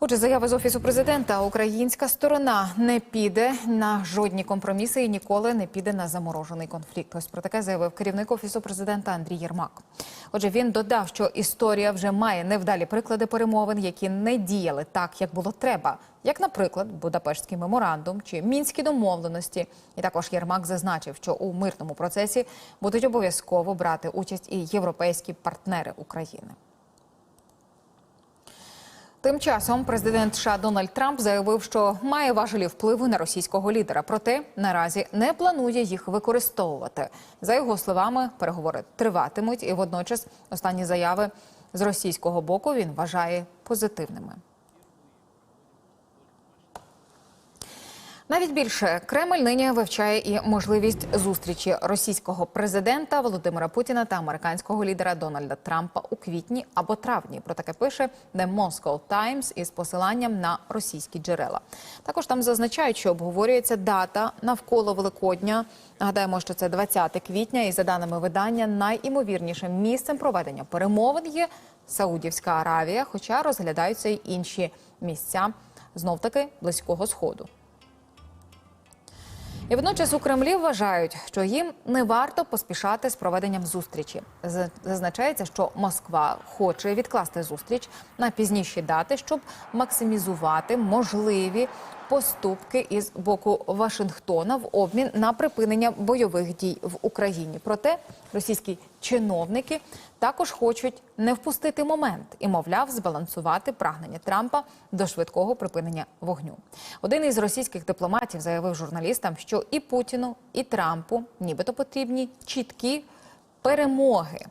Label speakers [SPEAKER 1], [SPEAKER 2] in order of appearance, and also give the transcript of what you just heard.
[SPEAKER 1] Отже, заява з офісу президента. Українська сторона не піде на жодні компроміси і ніколи не піде на заморожений конфлікт. Ось про таке заявив керівник офісу президента Андрій Єрмак. Отже, він додав, що історія вже має невдалі приклади перемовин, які не діяли так, як було треба, як, наприклад, Будапештський меморандум чи мінські домовленості. І також Єрмак зазначив, що у мирному процесі будуть обов'язково брати участь і європейські партнери України. Тим часом президент США Дональд Трамп заявив, що має важелі впливу на російського лідера, проте наразі не планує їх використовувати. За його словами, переговори триватимуть, і водночас останні заяви з російського боку він вважає позитивними. Навіть більше Кремль нині вивчає і можливість зустрічі російського президента Володимира Путіна та американського лідера Дональда Трампа у квітні або травні. Про таке пише The Moscow Times із посиланням на російські джерела. Також там зазначають, що обговорюється дата навколо Великодня. Нагадаємо, що це 20 квітня, і за даними видання, найімовірнішим місцем проведення перемовин є Саудівська Аравія, хоча розглядаються й інші місця знов таки близького сходу. І водночас у Кремлі вважають, що їм не варто поспішати з проведенням зустрічі. Зазначається, що Москва хоче відкласти зустріч на пізніші дати, щоб максимізувати можливі поступки із боку Вашингтона в обмін на припинення бойових дій в Україні. Проте російські чиновники також хочуть не впустити момент і, мовляв, збалансувати прагнення Трампа до швидкого припинення вогню. Один із російських дипломатів заявив журналістам, що і Путіну, і Трампу нібито потрібні чіткі перемоги.